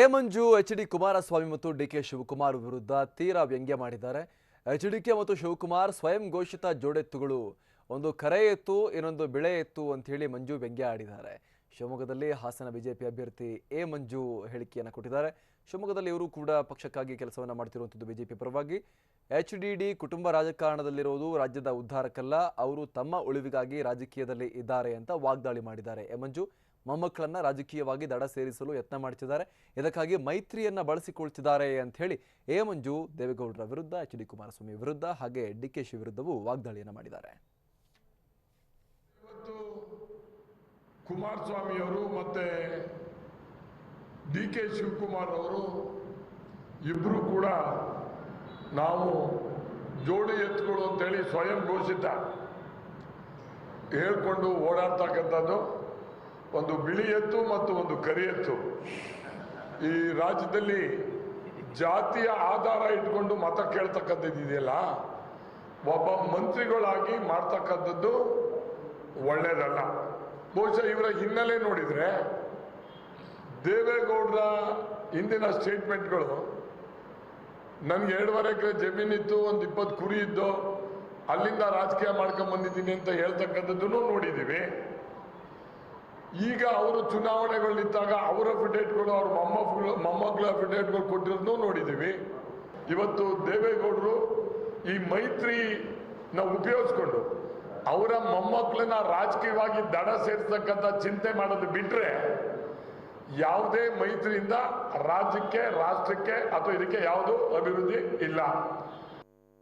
A Manju H D Kumaraswamy ಮತ್ತು D K Shivakumar ವಿರುದ್ಧ ತೀರಾ ವ್ಯಂಗ್ಯ ಮಾಡಿದ್ದಾರೆ. ಎಚ್ ಡಿ ಕೆ ಮತ್ತು ಶಿವಕುಮಾರ್ ಸ್ವಯಂ ಘೋಷಿತ ಜೋಡೆತ್ತುಗಳು. ಒಂದು ಕರೆ ಎತ್ತು, ಇನ್ನೊಂದು ಬೆಳೆ ಎತ್ತು ಅಂತ ಹೇಳಿ ಮಂಜು ವ್ಯಂಗ್ಯ ಆಡಿದ್ದಾರೆ. ಶಿವಮೊಗ್ಗದಲ್ಲಿ ಹಾಸನ ಬಿಜೆಪಿ ಅಭ್ಯರ್ಥಿ ಎ ಮಂಜು ಹೇಳಿಕೆಯನ್ನು ಕೊಟ್ಟಿದ್ದಾರೆ. ಶಿವಮೊಗ್ಗದಲ್ಲಿ ಇವರು ಕೂಡ ಪಕ್ಷಕ್ಕಾಗಿ ಕೆಲಸವನ್ನು ಮಾಡ್ತಿರುವಂಥದ್ದು ಬಿಜೆಪಿ ಪರವಾಗಿ. ಎಚ್ ಡಿ ಡಿ ಕುಟುಂಬ ರಾಜಕಾರಣದಲ್ಲಿರೋದು ರಾಜ್ಯದ ಉದ್ಧಾರಕ್ಕಲ್ಲ, ಅವರು ತಮ್ಮ ಉಳಿವಿಗಾಗಿ ರಾಜಕೀಯದಲ್ಲಿ ಇದ್ದಾರೆ ಅಂತ ವಾಗ್ದಾಳಿ ಮಾಡಿದ್ದಾರೆ ಎ ಮಂಜು ಮೊಮ್ಮಕ್ಕಳನ್ನ ರಾಜಕೀಯವಾಗಿ ದಡ ಸೇರಿಸಲು ಯತ್ನ ಮಾಡ್ತಿದ್ದಾರೆ. ಇದಕ್ಕಾಗಿ ಮೈತ್ರಿಯನ್ನ ಬಳಸಿಕೊಳ್ತಿದ್ದಾರೆ ಅಂತ ಹೇಳಿ ಎ ಮಂಜು ದೇವೇಗೌಡರ ವಿರುದ್ಧ, ಎಚ್ ಡಿ ಕುಮಾರಸ್ವಾಮಿ ವಿರುದ್ಧ ಹಾಗೆ ಡಿ ಕೆ ಶಿ ವಿರುದ್ಧವೂ ವಾಗ್ದಾಳಿಯನ್ನು ಮಾಡಿದ್ದಾರೆ. ಕುಮಾರಸ್ವಾಮಿಯವರು ಮತ್ತೆ ಡಿ ಕೆ ಶಿವಕುಮಾರ್ ಅವರು ಇಬ್ಬರು ಕೂಡ ನಾವು ಜೋಡಿ ಎತ್ತುಗಳು ಅಂತೇಳಿ ಸ್ವಯಂ ಘೋಷಿತ ಹೇಳ್ಕೊಂಡು ಓಡಾಡ್ತಕ್ಕಂಥದ್ದು. ಒಂದು ಬಿಳಿ ಎತ್ತು ಮತ್ತು ಒಂದು ಕರಿ ಎತ್ತು. ಈ ರಾಜ್ಯದಲ್ಲಿ ಜಾತಿಯ ಆಧಾರ ಇಟ್ಕೊಂಡು ಮತ ಕೇಳ್ತಕ್ಕಂಥದ್ದು ಇದೆಯಲ್ಲ, ಒಬ್ಬ ಮಂತ್ರಿಗಳಾಗಿ ಮಾಡ್ತಕ್ಕಂಥದ್ದು ಒಳ್ಳೆಯದಲ್ಲ ಬಹುಶಃ ಇವರ ಹಿನ್ನೆಲೆ ನೋಡಿದ್ರೆ ದೇವೇಗೌಡರ ಹಿಂದಿನ ಸ್ಟೇಟ್ಮೆಂಟ್ಗಳು, ನನ್ಗೆ ಎರಡೂವರೆ ಎಕರೆ ಜಮೀನಿತ್ತು ಒಂದು ಇಪ್ಪತ್ತು ಕುರಿ ಇದ್ದು, ಅಲ್ಲಿಂದ ರಾಜಕೀಯ ಮಾಡ್ಕೊಂಡ್ ಬಂದಿದ್ದೀನಿ ಅಂತ ಹೇಳ್ತಕ್ಕಂಥದ್ದನ್ನು ನೋಡಿದ್ದೀವಿ. ಈಗ ಅವರು ಚುನಾವಣೆಗಳಿದ್ದಾಗ ಅವರ ಅಫಿಡೇಟ್ಗಳು ಅವ್ರ ಮೊಮ್ಮಕ್ಕಳು ಮೊಮ್ಮಕ್ಕಳ ಅಫಿಡೇಟ್ಗಳು ಕೊಟ್ಟಿರೋದನ್ನು ನೋಡಿದ್ದೀವಿ. ಇವತ್ತು ದೇವೇಗೌಡರು ಈ ಮೈತ್ರಿನ ಉಪಯೋಗಿಸ್ಕೊಂಡು ಅವರ ಮೊಮ್ಮಕ್ಕಳನ್ನ ರಾಜಕೀಯವಾಗಿ ದಡ ಸೇರಿಸ್ತಕ್ಕಂಥ ಚಿಂತೆ ಮಾಡೋದು ಬಿಟ್ಟರೆ ಯಾವುದೇ ಮೈತ್ರಿಯಿಂದ ರಾಜ್ಯಕ್ಕೆ, ರಾಷ್ಟ್ರಕ್ಕೆ ಅಥವಾ ಇದಕ್ಕೆ ಯಾವುದು ಅಭಿವೃದ್ಧಿ ಇಲ್ಲ.